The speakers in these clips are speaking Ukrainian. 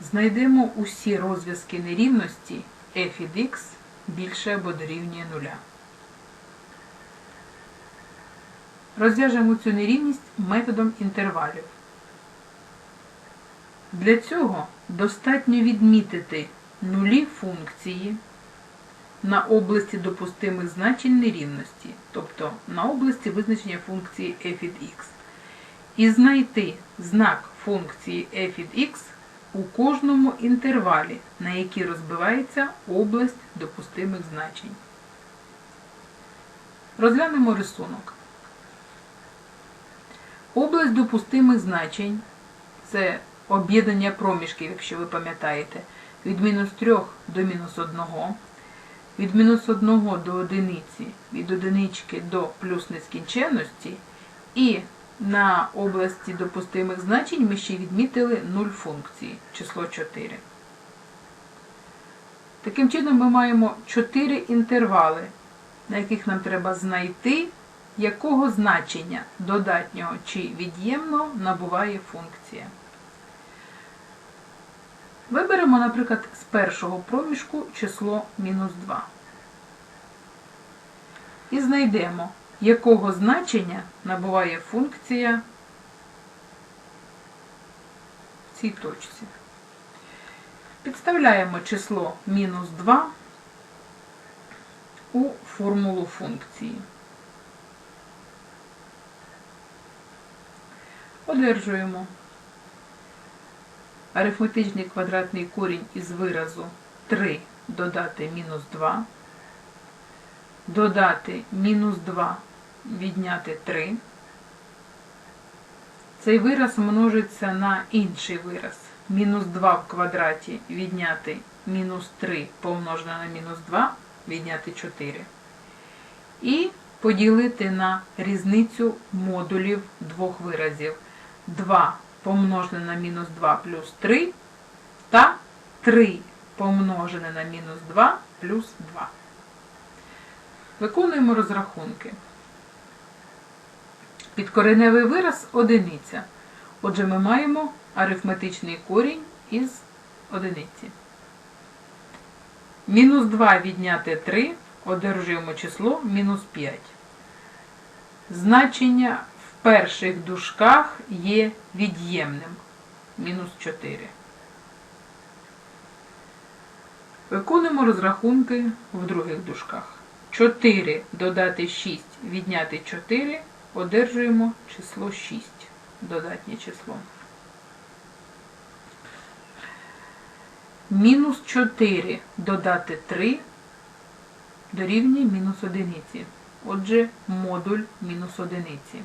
Знайдемо усі розв'язки нерівності f від x більше або дорівнює нуля. Розв'яжемо цю нерівність методом інтервалів. Для цього достатньо відмітити нулі функції на області допустимих значень нерівності, тобто на області визначення функції f від x, і знайти знак функції f від x у кожному інтервалі, на який розбивається область допустимих значень. Розглянемо рисунок. Область допустимих значень це об'єднання проміжків, якщо ви пам'ятаєте, від мінус 3 до мінус 1, від мінус 1 до одиниці, від одинички до плюс нескінченності, і на області допустимих значень ми ще відмітили 0 функції, число 4. Таким чином ми маємо 4 інтервали, на яких нам треба знайти, якого значення додатнього чи від'ємного набуває функція. Виберемо, наприклад, з першого проміжку число мінус 2. І знайдемо, якого значення набуває функція в цій точці. Підставляємо число мінус 2 у формулу функції. Одержуємо арифметичний квадратний корінь із виразу 3 додати мінус 2, додати мінус 2, відняти 3. Цей вираз множиться на інший вираз. Мінус 2 в квадраті відняти мінус 3 помножене на мінус 2, відняти 4. І поділити на різницю модулів двох виразів. 2 помножене на мінус 2 плюс 3 та 3 помножене на мінус 2 плюс 2. Виконуємо розрахунки. Підкореневий вираз одиниця. Отже, ми маємо арифметичний корінь із одиниці. Мінус 2 відняти 3 одержуємо число мінус 5. Значення в перших дужках є від'ємним. Мінус 4. Виконуємо розрахунки в других дужках. 4 додати 6 відняти 4 одержуємо число 6. Додатнє число. Мінус 4 додати 3 дорівнює мінус одиниці. Отже, модуль мінус одиниці.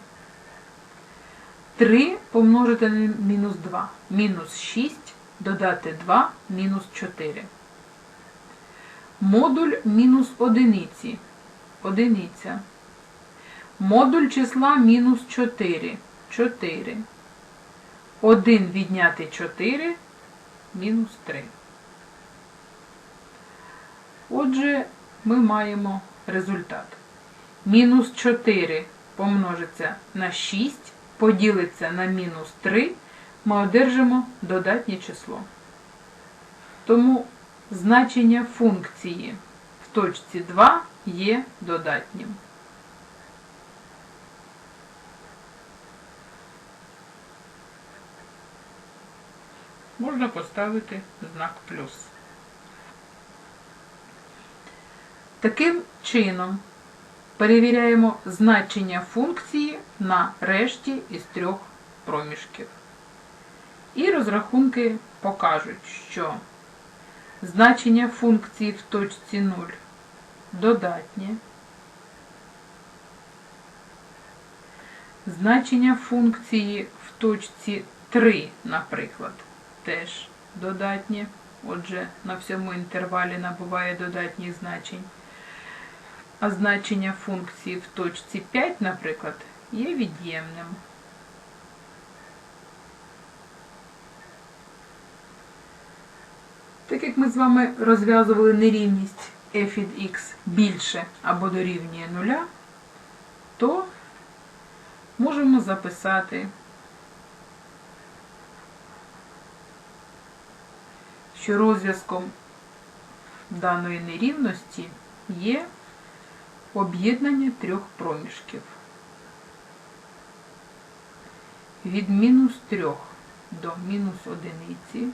3 помножити на мінус 2. Мінус 6 додати 2 мінус 4. Модуль мінус одиниці. Одиниця. Модуль числа мінус 4. 4. 1 відняти 4 мінус 3. Отже, ми маємо результат. Мінус 4 помножиться на 6, поділиться на мінус 3, ми одержимо додатнє число. Тому значення функції в точці 2 є додатнім. Можна поставити знак плюс. Таким чином перевіряємо значення функції на решті із трьох проміжків. І розрахунки покажуть, що значення функції в точці 0 додатнє, значення функції в точці 3, наприклад, теж додатнє. Отже, на всьому інтервалі набуває додатніх значень. А значення функції в точці 5, наприклад, є від'ємним. Так як ми з вами розв'язували нерівність f від x більше або дорівнює нуля, то можемо записати що розв'язком даної нерівності є об'єднання трьох проміжків. Від мінус 3 до мінус одиниці,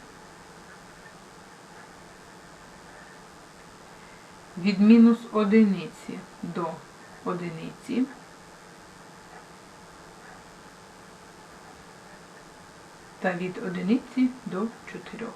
від мінус одиниці до одиниці, та від одиниці до 4.